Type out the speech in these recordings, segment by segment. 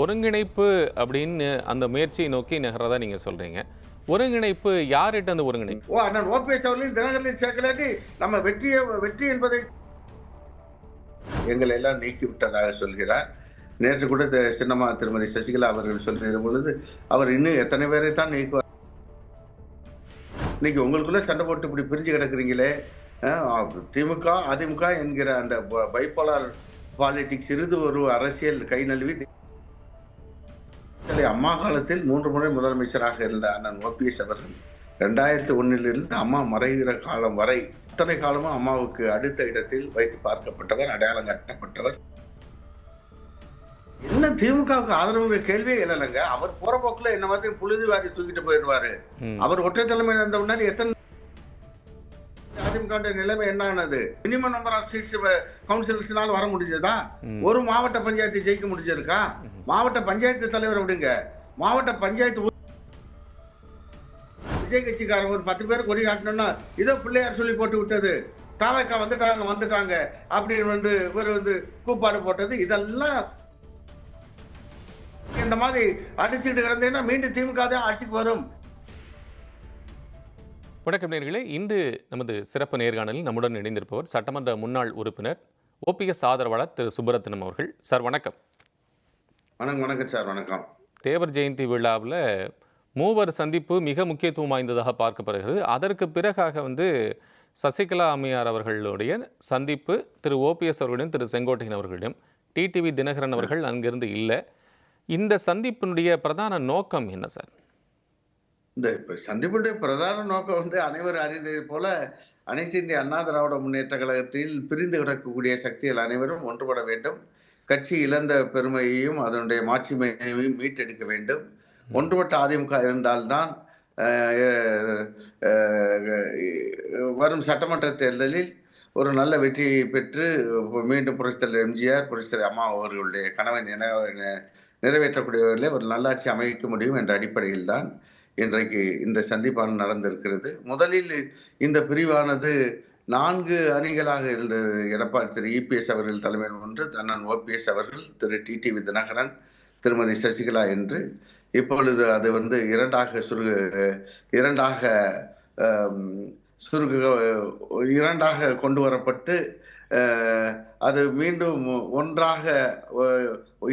ஒருங்கிணைப்பு அப்படின்னு அந்த முயற்சியை நோக்கி நகரதா நீங்க சொல்றீங்க. ஒருங்கிணைப்பு யார்கிட்ட அந்த ஒருங்கிணைப்பு? ஓ அண்ணன் ஓபிஎஸ் அவர்களையும் தினகரனையும் சேர்க்கலாட்டி நம்ம வெற்றியை வெற்றி என்பதை எங்களை எல்லாம் நீக்கி விட்டதாக சொல்கிறார். நேற்று கூட சின்னம்மா திருமதி சசிகலா அவர்கள் சொல்லுகிற பொழுது அவர் இன்னும் எத்தனை பேரை தான் நீக்குவார்? இன்னைக்கு உங்களுக்குள்ள சண்டை போட்டு இப்படி பிரிஞ்சு கிடக்குறீங்களே திமுக அதிமுக என்கிற அந்த பைப்போலார் பாலிடிக்ஸ் இருந்து ஒரு அரசியல் கை நழுவி அம்மா காலத்தில் மூன்று முறை முதலமைச்சராக இருந்த அண்ணன் ஓபிஎஸ் அவர்கள் ரெண்டாயிரத்தி ஒன்னிலிருந்து அம்மா மறைகிற காலம் வரை அத்தனை காலமும் அம்மாவுக்கு அடுத்த இடத்தில் வைத்து பார்க்கப்பட்டவர் அடையாளம் கட்டப்பட்டவர். என்ன திமுகவுக்கு ஆதரவு கேள்வியே எழலைங்க அவர் போற போக்குல என்ன மாதிரி புழுதி வாரி தூக்கிட்டு போயிடுவாரு. அவர் ஒற்றை தலைமையில் இருந்த முன்னாடி எத்தனை அதிமுக நிலைமை என்ன ஆனது மினிமம் நம்பர் ஆஃப் சீட்ஸ் கவுன்சிலர்ஸ்னால வர முடிஞ்சதா. ஒரு மாவட்ட பஞ்சாயத்து ஜெயிக்க முடிஞ்சிருக்கா? மாவட்ட பஞ்சாயத்து தலைவர் விடுங்க. மாவட்ட பஞ்சாயத்து விஜய் கட்சிக்காரங்க ஒரு பத்து பேர் கொடி காட்டணும்னா இதோ பிள்ளையார் சொல்லி போட்டு விட்டது. தாவைக்கா வந்துட்டாங்க வந்துட்டாங்க அப்படின்னு வந்து இவர் வந்து கூப்பாடு போட்டது. இதெல்லாம் இந்த மாதிரி அடிச்சுட்டு கிடந்தீங்கன்னா மீண்டும் திமுக தான் ஆட்சிக்கு வரும். வணக்கம் நேர்களே. இன்று நமது சிறப்பு நேர்காணலில் நம்முடன் இணைந்திருப்பவர் சட்டமன்ற முன்னாள் உறுப்பினர் ஓபிஎஸ் ஆதரவாளர் திரு சுப்பரத்னம் அவர்கள். சார் வணக்கம். வணக்கம் வணக்கம் சார் வணக்கம். தேவர் ஜெயந்தி விழாவில் மூவர் சந்திப்பு மிக முக்கியத்துவம் வாய்ந்ததாக பார்க்கப்படுகிறது. அதற்கு பிறகாக வந்து சசிகலா அம்மையார் அவர்களுடைய சந்திப்பு திரு ஓபிஎஸ் அவர்களிடம் திரு செங்கோட்டையன் அவர்களிடம் டிடிவி தினகரன் அவர்கள் அங்கிருந்து இல்லை. இந்த சந்திப்பினுடைய பிரதான நோக்கம் என்ன சார்? இந்த இப்போ சந்திப்புடைய பிரதான நோக்கம் வந்து அனைவரும் அறிந்தது போல அனைத்து இந்திய அண்ணா திராவிட முன்னேற்ற கழகத்தில் பிரிந்து கிடக்கக்கூடிய சக்திகள் அனைவரும் ஒன்றுபட வேண்டும். கட்சி இழந்த பெருமையையும் அதனுடைய மாட்சிமையையும் மீட்டெடுக்க வேண்டும். ஒன்றுபட்ட அதிமுக இருந்தால்தான் வரும் சட்டமன்ற தேர்தலில் ஒரு நல்ல வெற்றியை பெற்று மீண்டும் புரட்சித்தலைவர் எம்ஜிஆர் புரட்சித்தலைவர் அம்மா அவர்களுடைய கனவை நிறைவேற்றக்கூடியவர்களே ஒரு நல்லாட்சி அமைக்க முடியும் என்ற அடிப்படையில் தான் இன்றைக்கு இந்த சந்திப்பான நடந்திருக்கிறது. முதலில் இந்த பிரிவானது நான்கு அணிகளாக இருந்தது. எடப்பாடி திரு இபிஎஸ் அவர்கள் தலைமையில் ஒன்று தன்னன் ஓபிஎஸ் அவர்கள் திரு டிடிவி தினகரன் திருமதி சசிகலா என்று. இப்பொழுது அது வந்து இரண்டாக சுருகு இரண்டாக சுருக சுருகு இரண்டாக கொண்டு வரப்பட்டு அது மீண்டும் ஒன்றாக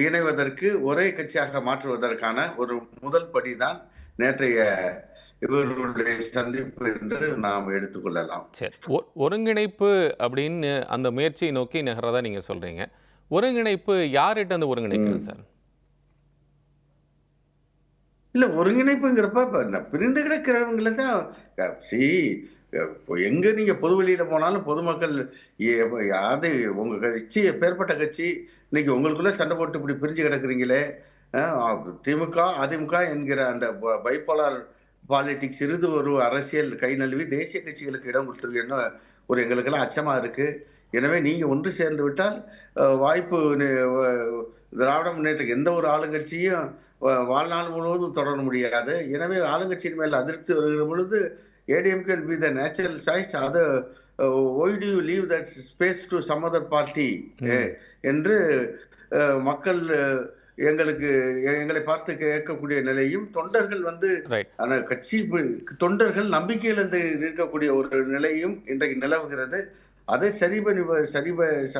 இணைவதற்கு ஒரே கட்சியாக மாற்றுவதற்கான ஒரு முதல் படிதான் நேற்றைய இவர்களுடைய சந்திப்பு என்று நாம் எடுத்துக்கொள்ளலாம். சரி. ஒருங்கிணைப்பு அப்படின்னு அந்த முயற்சியை நோக்கி நகரதா நீங்க சொல்றீங்க. ஒருங்கிணைப்பு யார்கிட்ட அந்த ஒருங்கிணைக்கிறது சார்? இல்ல ஒருங்கிணைப்புங்கிறப்ப பிரிந்து கிடக்கிறவங்கள தான் சி எங்க நீங்க பொது வெளியில போனாலும் பொதுமக்கள் அது உங்க கட்சி எப்பேற்பட்ட கட்சி இன்னைக்கு உங்களுக்குள்ள சண்டை போட்டு இப்படி பிரிஞ்சு கிடக்குறீங்களே திமுக அதிமுக என்கிற அந்த பைப்போலார் பாலிடிக்ஸ் இருந்து ஒரு அரசியல் கை நழுவி தேசிய கட்சிகளுக்கு இடம் கொடுத்துருக்கீங்கன்னு ஒரு எங்களுக்கெல்லாம் அச்சமா இருக்கு. எனவே நீங்க ஒன்று சேர்ந்து விட்டால் வாய்ப்பு திராவிட முன்னேற்ற எந்த ஒரு ஆளுங்கட்சியும் வாழ்நாள் முழுவதும் தொடர முடியாது. எனவே ஆளுங்கட்சியின் மேல் அதிருப்தி வருகிற பொழுது ADMK be the natural choice. அது why do you leave that space to some other party என்று மக்கள் எங்களுக்கு எங்களை பார்த்து கேட்கக்கூடிய நிலையும் தொண்டர்கள் வந்து கட்சி தொண்டர்கள் நம்பிக்கை இழந்து இருக்கக்கூடிய ஒரு நிலையும் இன்றைக்கு நிலவுகிறது. அதை சரி பண்ணி சரி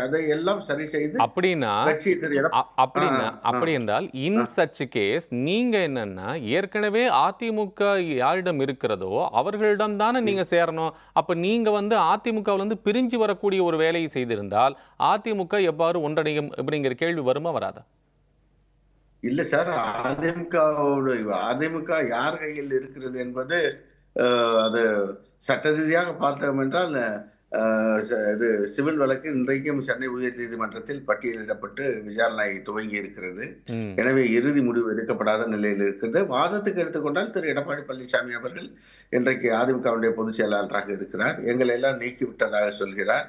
அதை எல்லாம் சரி செய்து அப்படின்னா அப்படின்னா. அப்படி என்றால் இன் சச் கேஸ் நீங்க என்னன்னா ஏற்கனவே அதிமுக யாரிடம் இருக்கிறதோ அவர்களிடம் தானே நீங்க சேரணும். அப்ப நீங்க வந்து அதிமுகவுல இருந்து பிரிஞ்சு வரக்கூடிய ஒரு வேலையை செய்திருந்தால் அதிமுக எவ்வாறு ஒன்றடையும் அப்படிங்கிற கேள்வி வருமா வராதா? இல்ல சார் அதிமுக அதிமுக யார் கையில் இருக்கிறது என்பது அது சட்ட ரீதியாக பார்த்தோம் என்றால் இது சிவில் வழக்கு இன்றைக்கும் சென்னை உயர்நீதிமன்றத்தில் பட்டியலிடப்பட்டு விசாரணை துவங்கி இருக்கிறது. எனவே இறுதி முடிவு எடுக்கப்படாத நிலையில் இருக்கிறது வாதத்துக்கு எடுத்துக்கொண்டால் திரு. எடப்பாடி பழனிசாமி அவர்கள் இன்றைக்கு அதிமுகவுடைய பொதுச் செயலாளராக இருக்கிறார். எங்களை எல்லாம் நீக்கி விட்டதாக சொல்கிறார்.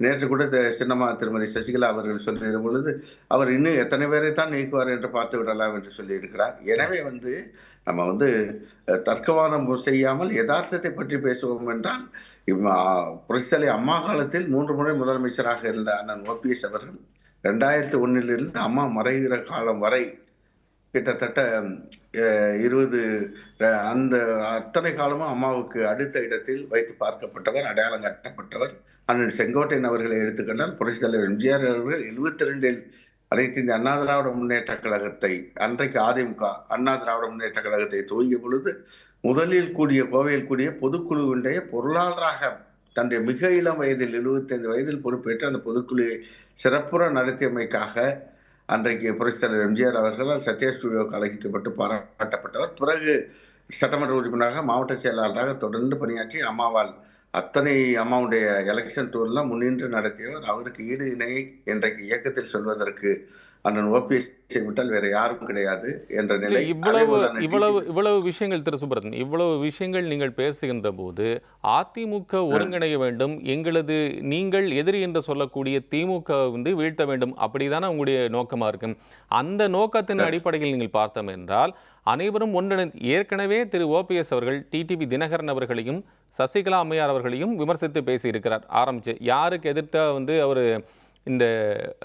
நேற்று கூட சின்னம்மா திருமதி சசிகலா அவர்கள் சொல்லுகிற பொழுது அவர் இன்னும் எத்தனை பேரை தான் நீக்குவார் என்று பார்த்து விடலாம் என்று சொல்லியிருக்கிறார். எனவே வந்து நம்ம வந்து தர்க்கவாதம் செய்யாமல் யதார்த்தத்தை பற்றி பேசுவோம் என்றால் புரட்சித்தலை அம்மா காலத்தில் மூன்று முறை முதலமைச்சராக இருந்த அண்ணன் ஓபிஎஸ் அவர்கள் ரெண்டாயிரத்தி ஒன்னிலிருந்து அம்மா மறைகிற காலம் வரை கிட்டத்தட்ட இருபது அந்த அத்தனை காலமும் அம்மாவுக்கு அடுத்த இடத்தில் வைத்து பார்க்கப்பட்டவர் அடையாளம் காட்டப்பட்டவர். அண்ணன் செங்கோட்டையன் அவர்களை எடுத்துக்கொண்டால் புரட்சித் தலைவர் எம்ஜிஆர் அவர்கள் எழுபத்தி ரெண்டில் அனைத்து இந்த அண்ணா திராவிட முன்னேற்ற கழகத்தை அன்றைக்கு அதிமுக அண்ணா திராவிட முன்னேற்ற கழகத்தை துவங்கிய பொழுது முதலில் கூடிய கோவையில் கூடிய பொதுக்குழுவினுடைய பொருளாளராக தன்னுடைய மிக இளம் வயதில் 75 வயதில் பொறுப்பேற்று அந்த பொதுக்குழுவை சிறப்புற நடத்தியமைக்காக அன்றைக்கு புரட்சித்தலைவர் எம்ஜிஆர் அவர்களால் சத்யா ஸ்டுடியோவுக்கு அழைக்கப்பட்டு பாராட்டப்பட்டவர். பிறகு சட்டமன்ற உறுப்பினராக மாவட்ட செயலாளராக தொடர்ந்து பணியாற்றி அம்மாவால் அத்தனை அம்மாவுடைய எலெக்ஷன் டூர்லாம் முன்னின்று நடத்தியவர். அவருக்கு ஈடு இணை இன்றைக்கு இயக்கத்தில் சொல்வதற்கு அண்ணன் ஓபிஎஸ் விட்டால் வேற யாரும் கிடையாது என்ற நிலை இவ்வளவு இவ்வளவு இவ்வளவு விஷயங்கள் திரு சுப்ரதன் இவ்வளவு விஷயங்கள் நீங்கள் பேசுகின்ற போது அதிமுக ஒருங்கிணைய வேண்டும் எங்களது நீங்கள் எதிரி என்று சொல்லக்கூடிய திமுக வந்து வீழ்த்த வேண்டும் அப்படிதானே உங்களுடைய நோக்கமா இருக்கு அந்த நோக்கத்தின் அடிப்படையில் நீங்கள் பார்த்தோம் என்றால் அனைவரும் ஒன்றிணைந்து ஏற்கனவே திரு ஓபிஎஸ் அவர்கள் டிடிவி தினகரன் அவர்களையும் சசிகலா அம்மையார் அவர்களையும் விமர்சித்து பேசியிருக்கிறார் ஆரம்பிச்சு. யாருக்கு எதிர்த்தா வந்து அவர் இந்த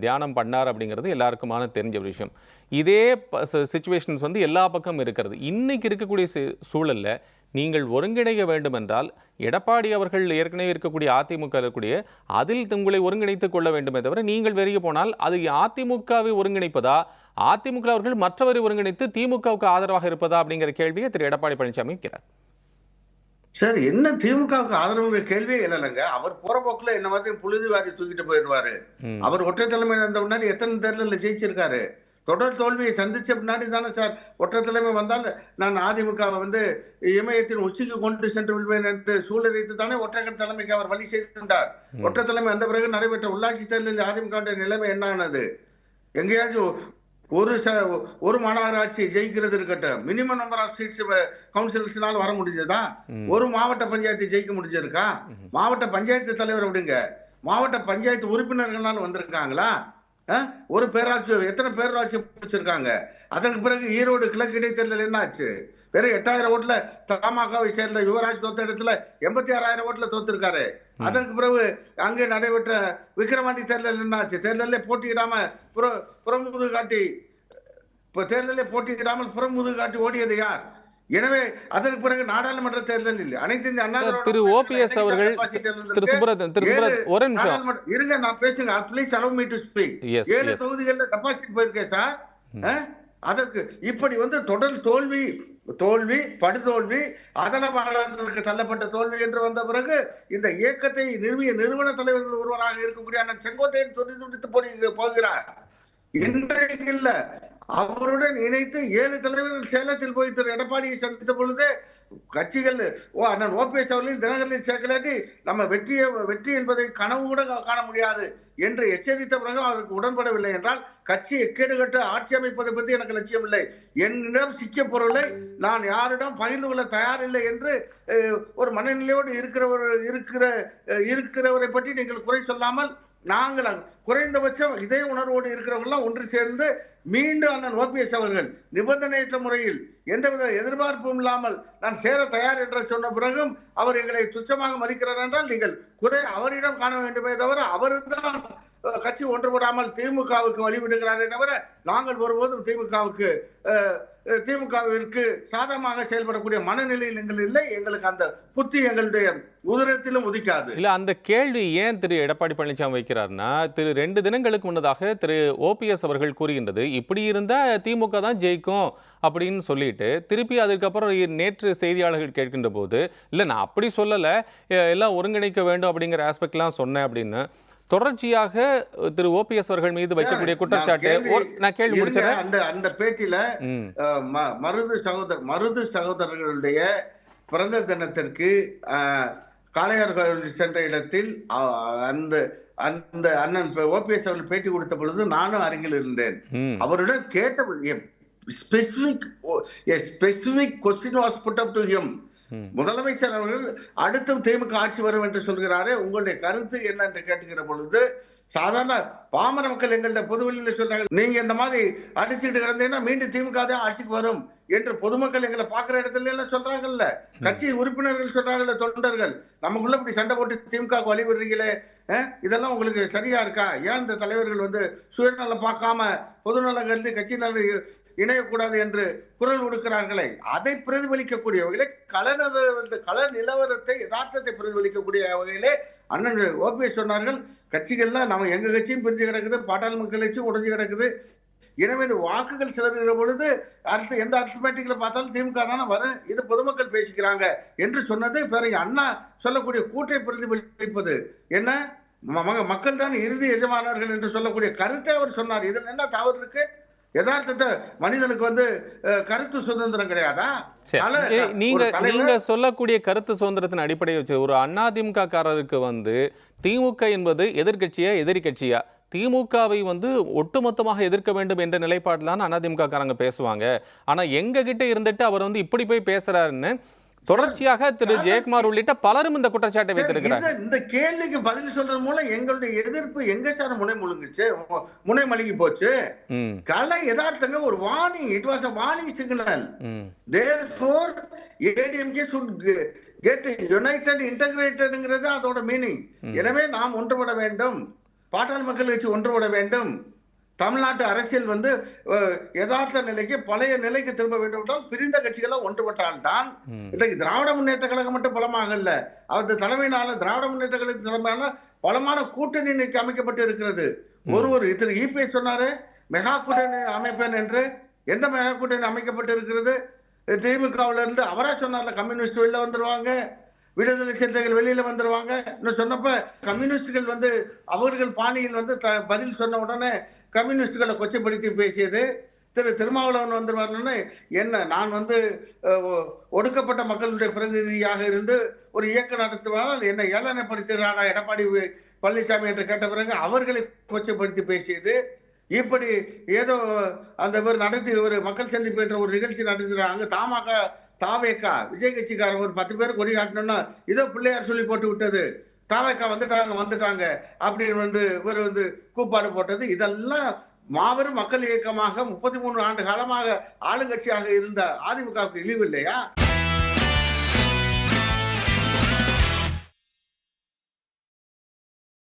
தியானம் பண்ணார் அப்படிங்கிறது எல்லாருக்குமான தெரிஞ்ச ஒரு விஷயம். இதே சுச்சுவேஷன்ஸ் வந்து எல்லா பக்கம் இருக்கிறது. இன்றைக்கி இருக்கக்கூடிய சு- சூழல்ல நீங்கள் ஒருங்கிணைக்க வேண்டுமென்றால் எடப்பாடி அவர்கள் ஏற்கனவே இருக்கக்கூடிய அதிமுக இருக்கக்கூடிய அதில் உங்களை ஒருங்கிணைத்து கொள்ள வேண்டுமே தவிர நீங்கள் வெளியே போனால் அது அதிமுகவை ஒருங்கிணைப்பதா? அதிமுக அவர்கள் மற்றவரை ஒருங்கிணைத்து திமுகவுக்கு ஆதரவாக இருப்பதா? அப்படிங்கிற கேள்வியை திரு. எடப்பாடி பழனிசாமி வைக்கிறார் சார் என்ன திமுகவுக்கு ஆதரவு கேள்வியே இல்லைங்க அவர் போற போக்குல என்ன மாதிரி புழுதி வாரி தூக்கிட்டு போயிடுவாரு. அவர் ஒற்றை தலைமை இருந்த முன்னாடி எத்தனை தேர்தலில் ஜெயிச்சிருக்காரு? தொடர் தோல்வியை சந்திச்ச பின்னாடி தானே சார் ஒற்றை தலைமை வந்தால் நான் அதிமுகவை வந்து இமயத்தின் உச்சிக்கு கொண்டு சென்று விடுவேன் என்று சூழலித்து தானே ஒற்றை தலைமைக்கு அவர் வழி செய்திருந்தார். ஒற்றை தலைமை வந்த பிறகு நடைபெற்ற உள்ளாட்சி தேர்தலில் அதிமுக நிலைமை என்ன ஆனது? எங்கேயாச்சும் ஒரு ச ஒரு மாநகராட்சி ஜெயிக்கிறது இருக்கட்டும் மினிமம் நம்பர் ஆஃப் சீட்ஸ் கவுன்சிலர்ஸ்னால வர முடிஞ்சதா. ஒரு மாவட்ட பஞ்சாயத்து ஜெயிக்க முடிஞ்சிருக்கா. மாவட்ட பஞ்சாயத்து தலைவர் அப்படிங்க மாவட்ட பஞ்சாயத்து உறுப்பினர்களால் வந்திருக்காங்களா? ஒரு பேராட்சி எத்தனை பேராட்சி பிடிச்சிருக்காங்க அதற்கு பிறகு ஈரோடு கிழக்கு இடைத்தேர்தல் என்ன ஆச்சு வெறும் எட்டாயிரம் ஓட்டுல தமாகாவை சேர்ந்த யுவராஜ் தோத்த இடத்துல எண்பத்தி ஆறாயிரம் ஓட்டுல தோத்திருக்காரு. அதற்கு பிறகு அங்கே நடைபெற்ற விக்கிரவாண்டி தேர்தல் என்ன ஆச்சு தேர்தலில் போட்டியிடாம புற புறமுது காட்டி இப்போ தேர்தலில் போட்டியிடாமல் புறமுது காட்டி ஓடியது யார்? எனவே அதற்கு பிறகு நாடாளுமன்ற தேர்தல் இல்லை. அனைத்து இந்திய அண்ணா திரு ஓபிஎஸ் அவர்கள் திரு. சுப்ரதன் திரு ஒரு நிமிஷம். இருங்க நான் பேசுங்க. Please me to speak. Yes ஏழு தொகுதிகள்ல டெபாசிட் போயிருக்கேன் சார்? அதற்கு இப்படி வந்து தொடர் தோல்வி தோல்வி படுதோல்வி அதனபாளர்களுக்கு தள்ளப்பட்ட தோல்வி என்று வந்த பிறகு இந்த இயக்கத்தை நிறுவிய நிறுவன தலைவர்கள் ஒருவராக இருக்கக்கூடிய அண்ணன் செங்கோட்டையன் துடி துடித்து போடி போகிறார். இன்றைக்கு இல்ல. அவருடன் இணைத்து ஏழு தலைவர்கள் சேலத்தில் போய் திரு எடப்பாடியை சந்தித்த பொழுது கட்சிகள் ஓ அண்ணன் ஓபிஎஸ் அவர்களையும் தினகரனையும் சேர்க்கலாட்டி நம்ம வெற்றியை வெற்றி என்பதை கனவு கூட காண முடியாது என்று எச்சரித்த பிறகு அவருக்கு உடன்படவில்லை என்றால் கட்சியை கேடுகட்டு கட்டு ஆட்சி அமைப்பதை பற்றி எனக்கு லட்சியம் இல்லை. என்னிடம் சிக்கிய பொருளை நான் யாரிடம் பகிர்ந்து கொள்ள தயாரில்லை என்று ஒரு மனநிலையோடு இருக்கிறவர் இருக்கிற இருக்கிறவரை பற்றி நீங்கள் குறை சொல்லாமல் நாங்கள் குறைந்தபட்சம் இதே உணர்வோடு இருக்கிறவர்கள்லாம் ஒன்று சேர்ந்து மீண்டும் அண்ணன் ஓபிஎஸ் அவர்கள் நிபந்தனையற்ற முறையில் எந்தவித எதிர்பார்ப்பும் இல்லாமல் நான் சேர தயார் என்று சொன்ன பிறகும் அவர் எங்களை துச்சமாக மதிக்கிறார் என்றால் நீங்கள் குறை அவரிடம் காண வேண்டுமே தவிர அவருதான் கட்சி ஒன்றுபடாமல் திமுகவுக்கு வழிவிடுகிறாரே தவிர நாங்கள் ஒருபோதும் திமுகவுக்கு திமுகவிற்கு சாதகமாக செயல்படக்கூடிய மனநிலையில் எங்கள் இல்லை. எங்களுக்கு அந்த புத்தி எங்களுடைய உதிரத்திலும் உதிக்காது. இல்ல அந்த கேள்வி ஏன் திரு எடப்பாடி பழனிசாமி வைக்கிறார்னா திரு ரெண்டு தினங்களுக்கு முன்னதாக திரு ஓபிஎஸ் அவர்கள் கூறுகின்றது இப்படி இருந்தா திமுக தான் ஜெயிக்கும் அப்படின்னு சொல்லிட்டு திருப்பி அதுக்கப்புறம் நேற்று செய்தியாளர்கள் கேட்கின்ற போது இல்ல நான் அப்படி சொல்லல. எல்லாம் ஒருங்கிணைக்க வேண்டும் அப்படிங்கிற ஆஸ்பெக்ட்லாம் சொன்னேன் அப்படின்னு. தொடர்ச்சியாக திரு ஓபிஎஸ் அவர்கள் மீது வைக்கக்கூடிய குற்றச்சாட்டு. நான் கேள்வி முடிச்சிடறேன் அந்த அந்த பேட்டியில மருது சகோதரர் மருது சகோதரர்களுடைய பிறந்த தினத்திற்கு அஹ், காளையார் கோவில் சென்ற இடத்தில் அந்த அந்த அண்ணன் ஓபிஎஸ் அவர்கள் பேட்டி கொடுத்த பொழுது நானும் அருகில் இருந்தேன். ம். அவரிடம் கேட்ட specific specific question was put up to him. முதலமைச்சர் அவர்கள் அடுத்தும் திமுக ஆட்சி வரும் என்று சொல்கிறாரே உங்களுடைய கருத்து என்ன என்று கேட்டுக்கிற பொழுது சாதாரண பாமர மக்கள் எங்கள்ட்ட பொதுவெளியில சொல்றாங்க நீங்க இந்த மாதிரி அடிச்சுட்டு கிடந்தீங்கன்னா மீண்டும் திமுக தான் ஆட்சிக்கு வரும் என்று பொதுமக்கள் எங்களை பாக்குற இடத்துல எல்லாம் சொல்றாங்கல்ல. கட்சி உறுப்பினர்கள் சொல்றாங்கல்ல தொண்டர்கள். நமக்குள்ள இப்படி சண்டை போட்டு திமுக வழி விடுறீங்களே அஹ், இதெல்லாம் உங்களுக்கு சரியா இருக்கா? ஏன் இந்த தலைவர்கள் வந்து சுயநலம் பார்க்காம பொதுநலம் கருதி கட்சி நல இணையக்கூடாது என்று குரல் கொடுக்கிறார்களே அதை பிரதிபலிக்கக்கூடிய வகையிலே கள கல நிலவரத்தை யதார்த்தத்தை பிரதிபலிக்கக்கூடிய வகையிலே அண்ணன் ஓபிஎஸ் சொன்னார்கள் கட்சிகள்லாம் நம்ம எங்க கட்சியும் பிரிஞ்சு கிடக்குது பாட்டாளி மக்கள் கட்சியும் உடைஞ்சு கிடக்குது. எனவே இந்த வாக்குகள் சிதறுகிற பொழுது அரசு எந்த அரிஸ்மேட்டிக்ல பார்த்தாலும் திமுக தானே வரும் இது பொதுமக்கள் பேசிக்கிறாங்க என்று சொன்னது பிறகு அண்ணா சொல்லக்கூடிய கூட்டை பிரதிபலிப்பது. என்ன? ம- ம- மக்கள் தான் இறுதி எஜமானர்கள் என்று சொல்லக்கூடிய கருத்தை அவர் சொன்னார். இதில் என்ன தவறு இருக்குது யதார்த்தத்தை மனிதனுக்கு வந்து கருத்து சுதந்திரம் கிடையாதா? நீங்க சொல்லக்கூடிய கருத்து சுதந்திரத்தின் அடிப்படையை வச்சு ஒரு அதிமுக காரருக்கு வந்து திமுக என்பது எதிர்க்கட்சியா எதிரி கட்சியா? திமுகவை வந்து ஒட்டுமொத்தமாக எதிர்க்க வேண்டும் என்ற நிலைப்பாட்டில் தான் அதிமுக காரங்க பேசுவாங்க. ஆனா எங்க கிட்ட இருந்துட்டு அவர் வந்து இப்படி போய் பேசுறாருன்னு தொடர்ச்சியாக திரு ஜெயக்குமார் உள்ளிட்ட பலரும் இந்த குற்றச்சாட்டை வைத்திருக்கிறார் இந்த- கேள்விக்கு பதில் சொல்றது மூலம் எங்களுடைய எதிர்ப்பு எங்க சார் முனை முழுங்குச்சு? முனை மழுகி போச்சு. கலை யதார்த்தங்க ஒரு warning it was a warning signal hmm. Therefore ADMK should get united இன்டகிரேட்டட்ங்கிறது அதோட மீனிங் எனவே நாம் ஒன்றுபட வேண்டும். பாட்டாளி மக்கள் கட்சி ஒன்றுபட வேண்டும். தமிழ்நாட்டு அரசியல் வந்து யதார்த்த நிலைக்கு பழைய நிலைக்கு திரும்ப வேண்டும் என்றால் பிரிந்த கட்சிகளாக ஒன்றுபட்டால்தான் ம். இன்றைக்கு திராவிட முன்னேற்ற கழகம் மட்டும் பலமாகல அவரது தலைமையினால திராவிட முன்னேற்ற கழகத்தின் தலைமையினால பலமான கூட்டணி இன்னைக்கு அமைக்கப்பட்டு இருக்கிறது. ஒரு ஒரு திரு இபிஎஸ் சொன்னாரு மெகா கூட்டணி அமைப்பேன் என்று. எந்த மெகா கூட்டணி அமைக்கப்பட்டு இருக்கிறது? திமுகவுல இருந்து அவரா சொன்னார்ல கம்யூனிஸ்ட் வெளில வந்துருவாங்க விடுதலை சிறுத்தைகள் வெளியில வந்துருவாங்க. இன்னும் சொன்னப்ப கம்யூனிஸ்டுகள் வந்து அவர்கள் பாணியில் வந்து பதில் சொன்ன உடனே கம்யூனிஸ்டுகளை கொச்சைப்படுத்தி பேசியது திரு திருமாவளவன் வந்துருவாருன்னு என்ன நான் வந்து ஒடுக்கப்பட்ட மக்களுடைய பிரதிநிதியாக இருந்து ஒரு இயக்கம் நடத்துவதால் என்னை ஏளனப்படுத்துகிறாரா எடப்பாடி பழனிசாமி என்று கேட்ட பிறகு அவர்களை கொச்சைப்படுத்தி பேசியது. இப்படி ஏதோ அந்த இவர் நடத்தி ஒரு மக்கள் சந்திப்பு என்ற ஒரு நிகழ்ச்சி நடத்துகிறாங்க தாமாக தாவேக்கா விஜய் கட்சிக்காரன் ஒரு பத்து பேர் கொடி காட்டணும்னா இதோ பிள்ளையார் சொல்லி போட்டு விட்டது. தாவேக்கா வந்துட்டாங்க வந்துட்டாங்க அப்படின்னு வந்து இவர் வந்து கூப்பாடு போட்டது. இதெல்லாம் மாபெரும் மக்கள் இயக்கமாக முப்பத்தி மூணு ஆண்டு காலமாக ஆளுங்கட்சியாக இருந்த அதிமுகவுக்கு இழிவு இல்லையா?